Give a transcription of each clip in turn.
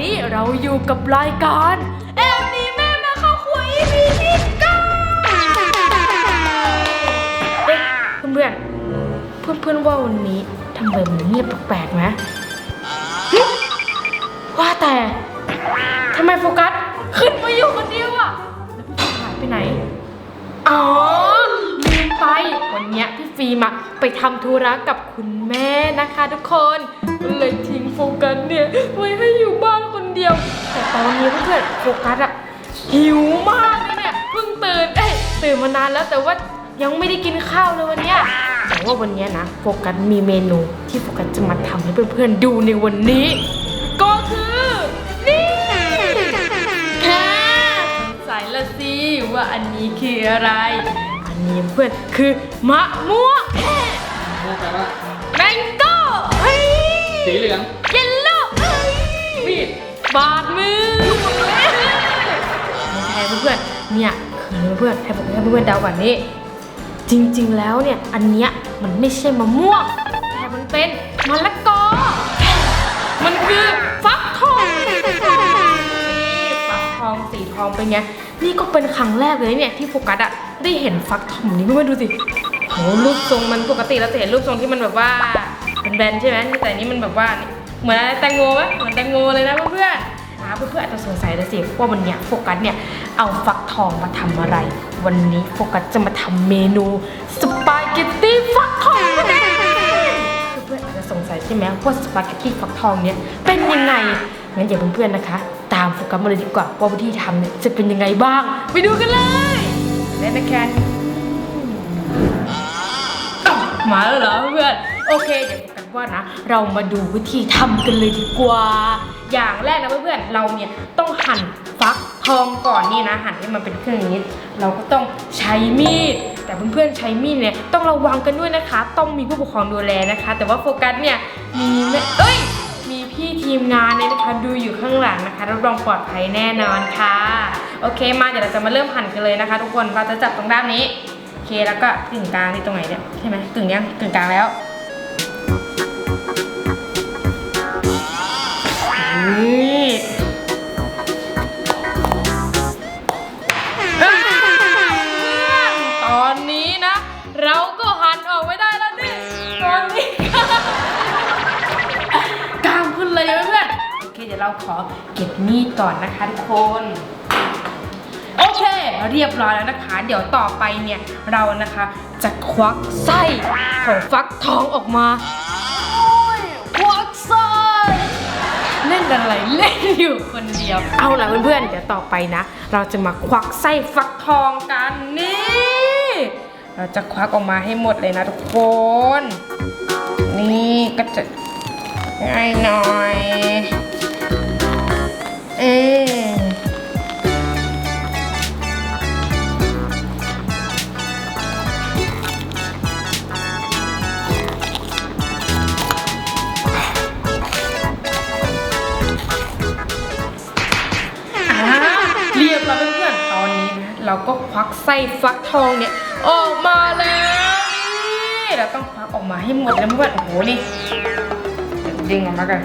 นี้เราอยู่กับรายการแอบหนีแม่มาเข้าครัว EP ที่เก้าเอ๊ะเพื่อนเพื่อนๆว่าวันนี้ทำไมมันเงียบแปลกๆนะหึว่าแต่ทำไมโฟกัสขึ้นมาอยู่คนเดียวอะแล้วพี่หายไปไหน อ๋อลืมไป วันเนี้ยพี่ฟิล์มอะไปทำธุระกับคุณแม่นะคะทุกคน เลยทิ้งโฟกัสเนี่ย ไว้ให้อยู่บ้าน เดียว แต่ตอนนี้เพื่อนๆโฟกัสอะหิวมากเลยเนี่ยเพิ่งตื่นเอ้ยตื่นมานานแล้วแต่ว่ายังไม่ได้กินข้าวเลยวันเนี้ยแต่ว่าวันเนี้ยนะโฟกัสมีเมนูที่โฟกัสจะมาทำให้เพื่อนๆดูในวันนี้ ก็คือนี่ค่ะสงสัยละสิว่าอันนี้คืออะไร อันนี้เพื่อนคือมะม่วงม่วงแปลว่าแมงโก้เฮ้ยสีเหลืองเยลโล่เฮ้ยมีด บาดมือไม่ใช่เพื่อนๆเนี่ยคือเพื่อนให้ผมให้เพื่อนๆเดาก่อนนี่จริงๆแล้วเนี่ยอันเนี้ยมันไม่ใช่มะม่วงแต่มันเป็นมะละกอ มันคือฟักทองนี่ฟักทองสีทองเป็นไงนี่ก็เป็นครั้งแรกเลยเนี่ยที่โฟกัสอะได้เห็นฟักทองนี้เพื่อนๆดูสิโหรูปทรงมันปกติเราจะเห็นรูปทรงที่มันแบบว่าเป็นแบนใช่ไหมแต่อันนี้มันแบบว่านี่ เหมือนอะไรแตงโมไหมเหมือนแตงโมเลยนะเพื่อนๆอ่าเพื่อนๆอาจจะสงสัยเลยสิว่าวันเนี้ยโฟกัสเนี่ยเอาฟักทองมาทำอะไร วันนี้โฟกัสจะมาทำเมนูสปาเกตตี้ฟักทองเพื่อนๆอาจจะสงสัยใช่ไหมว่าสปาเกตตี้ฟักทองเนี่ยเป็นยังไงงั้นอย่าเพื่อนๆนะคะ ตามโฟกัสมาเลยดีกว่าว่าวิธีทำเนี่ยจะเป็นยังไงบ้าง ไปดูกันเลยและนะแคนอ้าวมาแล้วเหรอเพื่อน โอเค เดี๋ยวกัสว่านะ เรามาดูวิธีทำกันเลยดีกว่า อย่างแรกนะเพื่อนๆ เราเนี่ยต้องหั่นฟักทองก่อนนี่นะ หั่นให้มันเป็นเครื่องนี้ เราก็ต้องใช้มีด แต่เพื่อนๆ ใช้มีดเนี่ยต้องระวังกันด้วยนะคะ ต้องมีผู้ปกครองดูแลนะคะ แต่ว่าโฟกัสเนี่ยมีแม่เอ้ย มีพี่ทีมงานเนี่ยนะคะดูอยู่ข้างหลังนะคะรับรองปลอดภัยแน่นอนค่ะ โอเค มาเดี๋ยวเราจะมาเริ่มหั่นกันเลยนะคะ ทุกคนเราจะจับตรงด้านนี้ โอเค แล้วก็กึ่งกลางที่ตรงไหนเนี่ยใช่ไหมกึ่งยังกึ่งกลางแล้ว นี่ตอนนี้นะ เราก็หันออกไม่ได้แล้วนี่ตอนนี้กล้ามขึ้นเลยเพื่อนๆโอเคเดี๋ยวเราขอเก็บมีดก่อนนะคะทุกคน โอเค เรียบร้อยแล้วนะคะ เดี๋ยวต่อไปเนี่ยเรานะคะจะควักไส้ของฟักทองออกมาควักไส้เล่นอะไรเล่นอยู่คนเดียว เอาล่ะเพื่อนๆเดี๋ยวต่อไปนะ เราจะมาควักไส้ฟักทองกันนี่ เราจะควักออกมาให้หมดเลยนะทุกคน นี่ก็จะง่ายหน่อย เอออ่ ก็ควักไส้ฟักทองเนี่ยออกมาแล้วนี่เราต้องควักออกมาให้หมดเลยเพื่อนโอ้โหนี่ดึงออกมากัน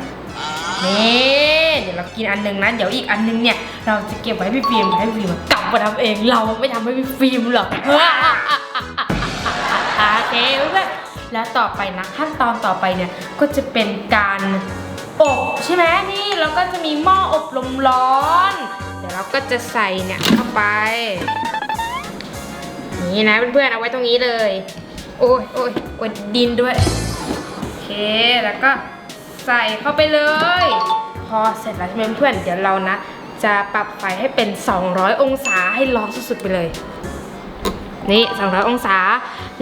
นี่เดี๋ยวเรากินอันหนึ่งนะเดี๋ยวอีกอันหนึงเนี่ยเราจะเก็บไว้ให้พี่ฟิล์มให้พี่ฟิล์มกลับมาทำเองเราไม่ทำให้พี่ฟิล์มหรอกโอเคเพื่อนแล้วต่อไปนะขั้นตอนต่อไปเนี่ยก็จะเป็นการ อบใช่ไหมนี่แล้วก็จะมีหม้ออบลมร้อน เดี๋ยวเราก็จะใส่เนี่ยเข้าไป นี่นะเพื่อนๆเอาไว้ตรงนี้เลย โอ้ยโอ้ยโอ้ยดินด้วย โอเคแล้วก็ใส่เข้าไปเลย พอเสร็จแล้วใช่ไหมเพื่อนเดี๋ยวเรานะ จะปรับไฟให้เป็น 200 องศาให้ร้อนสุดๆไปเลยนี่200 องศา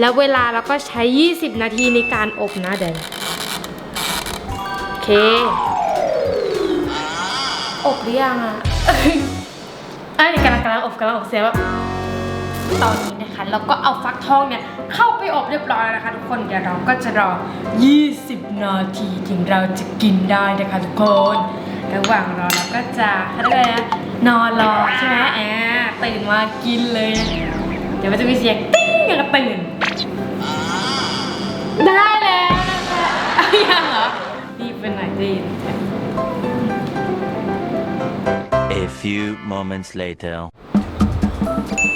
แล้วเวลาเราก็ใช้ 20 นาทีในการอบนะเดี๋ยว เค อบหรือยังอะเอ้ยกำลังกำลังอบกำลังอบเสียแบบตอนนี้นะคะเราก็เอาฟักทองเนี่ยเข้าไปอบเรียบร้อยแล้วนะคะ ทุกคนเดี๋ยวเราก็จะรอ 20 นาทีถึงเราจะกินได้นะคะทุกคนระหว่างรอเราก็จะอะไรนะนอนรอใช่ไหมแอบตื่นมากินเลย เดี๋ยวมันจะมีเสียงติ้งอย่างกับตื่นได้แล้วนะคะอยัง เหรอรีบไปไหนอยได้ยิน A few moments later.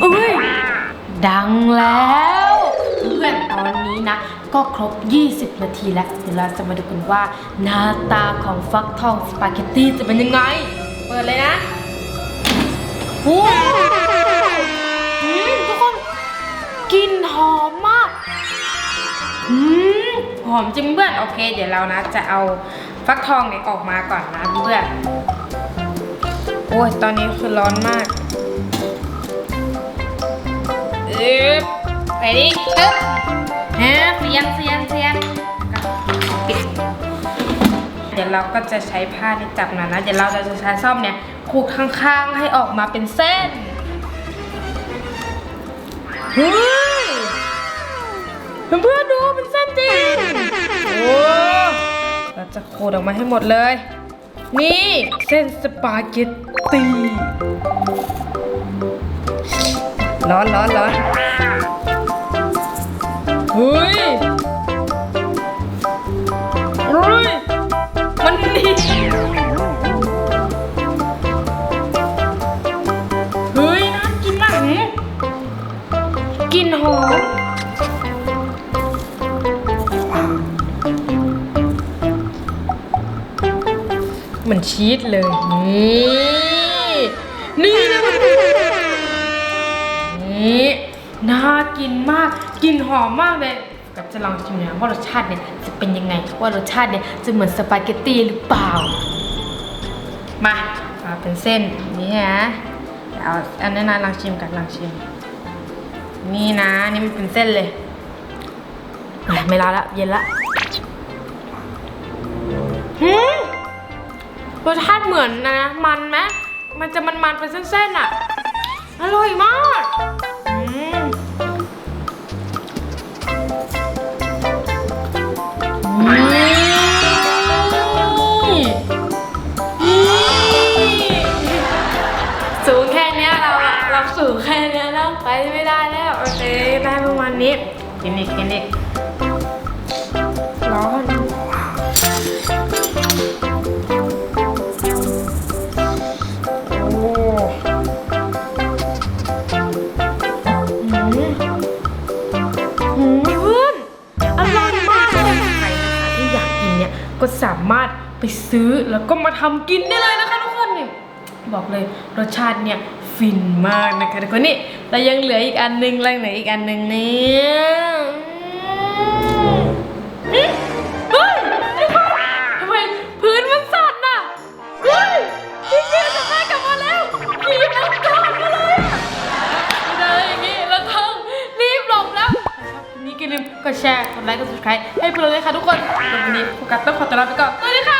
อุ้ย ดังแล้วเพื่อนตอนนี้นะ ก็ครบ 20 นาทีแล้ว เดี๋ยวเราจะมาดูกันว่า หน้าตาของฟักทองสปาเกตตี้จะเป็นยังไง เปิดเลยนะโอ้อืมทุกคนกลิ่นหอมมาก อืม หอมจริงเพื่อนโอเค เดี๋ยวเรานะจะเอาฟักทองเนี่ยออกมาก่อนนะเพื่อนโอ้ยตอนนี้คือร้อนมากอึ๊บไปดิอึ๊บฮะเสียงเสียงเสียงปิดเดี๋ยวเราก็จะใช้ผ้านี่จับหน่อยนะ เดี๋ยวเราจะใช้ซ่อมเนี่ยขูดข้างๆให้ออกมาเป็นเส้น เพื่อนๆดูเป็นเส้นจริงโอ้เราจะขูดออกมาให้หมดเลย นี่เส้นสปาเกตตีร้อนร้อนร้อนเฮ้ยเฮ้ยมันดีเฮ้ยน่ากินมากหืมกลินหอม เหมือนชีสเลย นี่ นี่นะนี่น่ากินมากกลินหอมมากเลยกับจะลองชิมนะว่ารสชาติเนี่ยจะเป็นยังไง ว่ารสชาติเนี่ยจะเหมือนสปาเกตตี้หรือเปล่า มามาเป็นเส้นนี่นะเอาอันนี้นะลองชิมกันลองชิม นี่นะนี่มันเป็นเส้นเลยไม่รอละเย็นละ รสชาติเหมือนนะ มันไหมมันจะมันๆเป็นเส้นๆอะ อร่อยมากอืมนี่นี่สูงแค่เนี้ยเราอะเราสูงแค่เนี้ยแล้วไปไม่ได้แล้ว โอเค ได้ประมาณนี้ กินอีกกินอีก แล้วก็มาทำกินได้เลยนะคะทุกคนนี่บอกเลยรสชาติเนี่ยฟินมากนะคะทุกคนนี่เรายังเหลืออีกอันหนึงแล้วไหนอีกอันหนึงเนี่ยเฮ้ยทำไมพื้นมันสั่นน่ะเฮ้ยพี่เกียร์จะได้กลับมาแล้วขี่มันกอดมาเลยอะไม่ได้อย่างงี้เราต้องรีบหลบแล้วถ้าชอบคลิปนี้ก็อย่าลืมกดแชร์กดไลค์กด subscribe ให้พวกเราเลยค่ะทุกคนววันนี้โฟกัสต้องขอตัวลาไปก่อนสวัสดีค่ะ